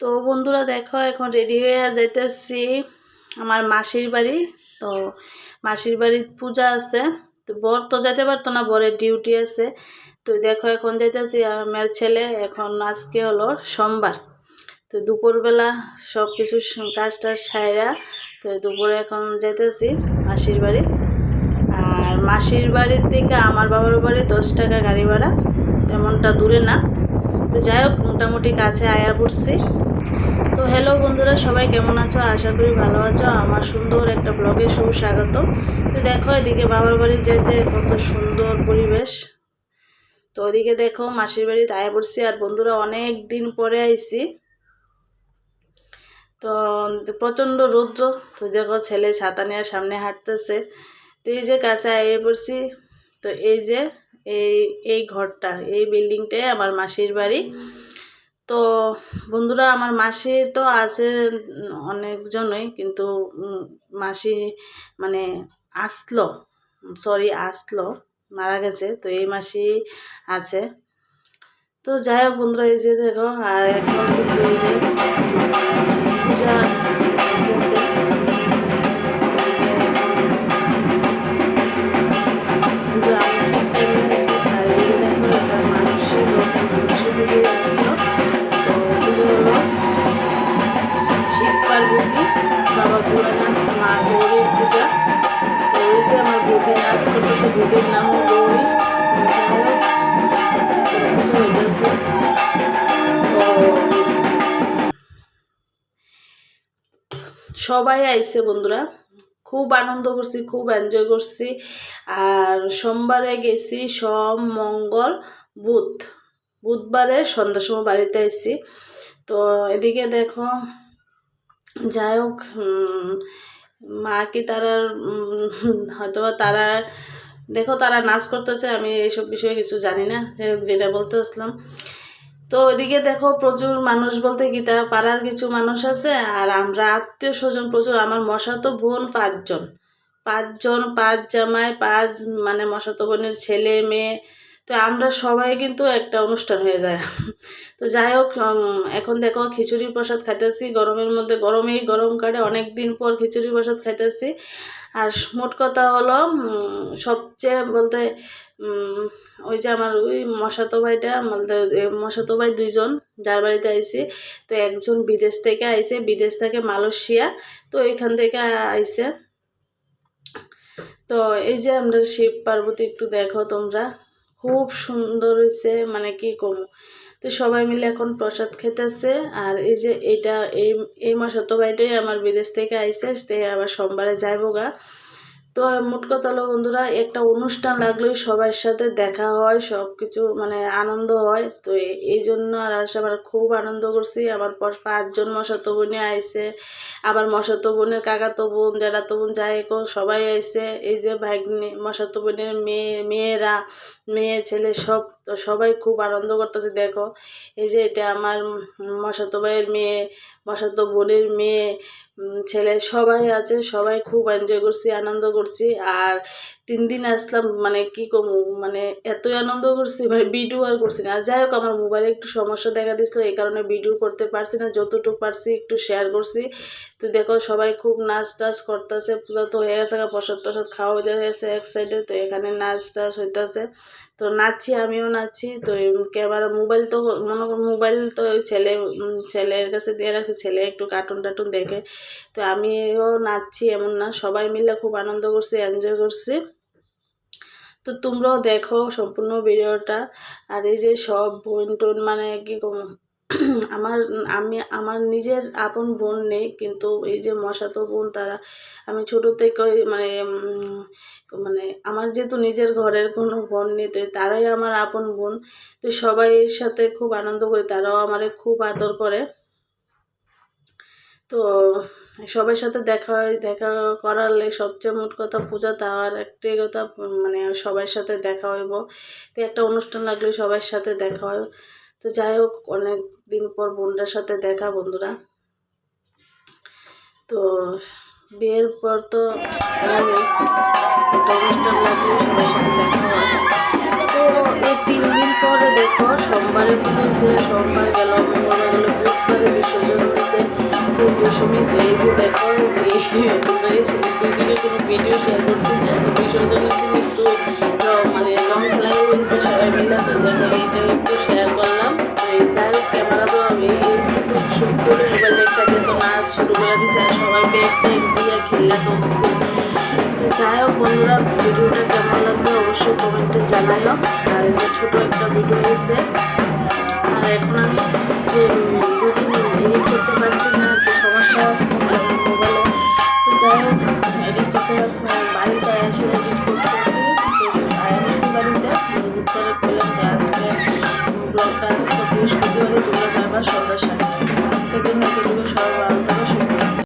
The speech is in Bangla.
তো বন্ধুরা দেখো, এখন রেডি হয়ে যাইতেছি আমার মাসির বাড়ি। তো মাসির বাড়ির পূজা আছে। তো বর তো যেতে পারতো না, বরের ডিউটি আছে। তো দেখো, এখন যাইতেছি আমার ছেলে, এখন আজকে হলো সোমবার। তো দুপুরবেলা সব কিছু কাজ টাজ সাইরা, তো দুপুরে এখন যাইতেছি মাসির বাড়ি। আর মাসির বাড়ির থেকে আমার বাবার বাড়ি দশ টাকা গাড়ি ভাড়া, তেমনটা দূরে না। তো যাই হোক, মোটামুটি কাছে আয়া পড়ছি। তো হ্যালো বন্ধুরা, সবাই কেমন আছো? আশা করি ভালো আছো। আমার সুন্দর একটা ব্লগে সুস্বাগত। তো দেখো, এদিকে বাবার বাড়ি যেতে কত সুন্দর পরিবেশ। তো ওইদিকে দেখো, মাসির বাড়িতে আয়া পড়ছি আর বন্ধুরা অনেক দিন পরে আইছি। তো প্রচণ্ড রৌদ্র। তো দেখো, ছেলে ছাতা নিয়ে সামনে হাঁটতেছে। তো এই যে কাছে আইয়ে পড়ছি। তো এই যে এই এই ঘরটা, এই বিল্ডিংটাই আমার মাসির বাড়ি। তো বন্ধুরা, আমার মাসি তো আছে অনেকজনই, কিন্তু মাসি মানে আসলো, সরি, আসলো, মারা গেছে, তো এই মাসি আছে। তো যাই হোক বন্ধুরা, এই যে দেখো, আর এখন কিন্তু এই যে করতেছে হইতেছে সবাই আইছে বন্ধুরা। খুব আনন্দ করছি, খুব এনজয় করছি। আর সোমবারে গেছি, সোম, মঙ্গল, বুধ। বুধবারে সন্ধ্যার সময় বাড়িতে এসেছি তো এদিকে দেখো, যাই হোক মা কি তারা হয়তো তারা, দেখো তারা নাচ করতেছে, আমি এইসব বিষয়ে কিছু জানি না যেটা বলতে আসলাম। তো ওইদিকে দেখো প্রচুর মানুষ বলতে গীতা পাড়ার কিছু মানুষ আছে, আর আমরা আত্মীয় স্বজন প্রচুর, আমার মশাতো বোন পাঁচজন। পাঁচজন, পাঁচ জামাই, পাঁচ মানে মশাতো বোনের ছেলে, মেয়ে তো আমরা সবাই কিন্তু একটা অনুষ্ঠান হয়ে যায়। তো যাই হোক এখন দেখো খিচুড়ি প্রসাদ খাইতেছি। গরমের মধ্যে গরমেই গরম কাটে অনেক দিন পর খিচুড়ি প্রসাদ খাইতেছি। আর মোট কথা হলো সবচেয়ে বলতে ওই যে আমার ওই মশাতো ভাইটা বলতে মশাতো ভাই দুইজন, যার বাড়িতে আইসি তো একজন বিদেশ থেকে আইসে বিদেশ থেকে মালয়েশিয়া, তো এখান থেকে আইসে তো এই যে আমরা শিব পার্বতী একটু দেখো তোমরা। খুব সুন্দর হয়েছে মানে কি কম? তো সবাই মিলে এখন প্রসাদ খেতেছে আর এই যে এটা এই এই মাস অত বাইটাই আমার বিদেশ থেকে আইসে সে আবার সোমবারে যাইবো গা তো মোট কথা হলো বন্ধুরা, একটা অনুষ্ঠান লাগলেই সবার সাথে দেখা হয় সব কিছু মানে আনন্দ হয়। তো এই জন্য আর আসে আমার খুব আনন্দ করছি। আমার পর পাঁচজন মশাতো বোনে আইসে আবার মশাতো বোনের কাকাতো বোন তো বোন, যাই সবাই আইসে এই যে ভাগ্নি, মশাতো বোনের মেয়ে, মেয়েরা, মেয়ে, ছেলে সব তো সবাই খুব আনন্দ করতেছে, দেখো। এই যে এটা আমার মশাতো ভাইয়ের মেয়ে, মশাতো বোনের মেয়ে ছেলে, সবাই আছে, সবাই খুব এনজয় করছি, আনন্দ করছি। আর তিন দিন আসলাম মানে কি কমু মানে এতই আনন্দ করছি মানে ভিডিও আর করছি না। যাই হোক, আমার মোবাইলে একটু সমস্যা দেখা দিছিল এই কারণে ভিডিও করতে পারছি না, যতটুকু পারছি একটু শেয়ার করছি। তো দেখো, সবাই খুব নাচ টাচ করতেছে পুরো তো হয়ে গেছে প্রসাদ টসাদ খাওয়া হয়ে গেছে এক সাইডে তো এখানে নাচ টাচ হইতেছে। তো নাচছি, আমিও নাচছি। তো ক্যামেরা মোবাইল তো মনে মোবাইল তো ছেলে ছেলের কাছে দিয়ে রাখছে ছেলে একটু কার্টুন টার্টুন দেখে। তো আমিও নাচছি, এমন না, সবাই মিলে খুব আনন্দ করছি এনজয় করছি। তো তোমরাও দেখো সম্পূর্ণ ভিডিওটা। আর এই যে সব বোন টোন মানে কি আমার, আমি, আমার নিজের আপন বোন নেই, কিন্তু এই যে মশাতো বোন, তারা, আমি ছোটো থেকে মানে মানে আমার যেহেতু নিজের ঘরের কোনো বোন নেই তারাই আমার আপন বোন, তো সবাই সাথে খুব আনন্দ করে, তারাও আমারে খুব আদর করে। তো সবার সাথে দেখা হয়, দেখা করালে সবচেয়ে মোট কথা পূজা দেওয়ার একটাই কথা মানে সবার সাথে দেখা হইব। তো একটা অনুষ্ঠান লাগলে সবার সাথে দেখা হয়। তো যাই হোক, অনেক দিন পর বোনটার সাথে দেখা বন্ধুরা। তো বিয়ের পর তো সাথে দেখা তো তিন দিন পরে দেখো, সোমবারে পুজো সোমবার গেল, মঙ্গলবার গেল, বুধবারে বিসর্জন দশমী তো যে দেখো, এই কোনো ভিডিও শেয়ার করে আর সবাই ব্যাগ ট্যাগ দিয়ে খেললে দোস্ত। যাই হোক বন্ধুরা, ভিডিওটা কেমন লাগছে অবশ্যই কমেন্টে জানাইও। আর এটা ছোটো একটা ভিডিও হয়েছে আর এখন আমি যে দুদিন এডিট করতে পারছি না, একটু সমস্যা আসছে যেমন মোবাইলে তো যাই হোক এডিট করতে পারছি না বাড়িতে এসে এডিট করতেছি। তো আইএমসি বাড়িতে দুপুরে করলাম তো আজকে ব্লগটা আজকে বৃহস্পতিবারে তোমরা যাবা সন্ধ্যা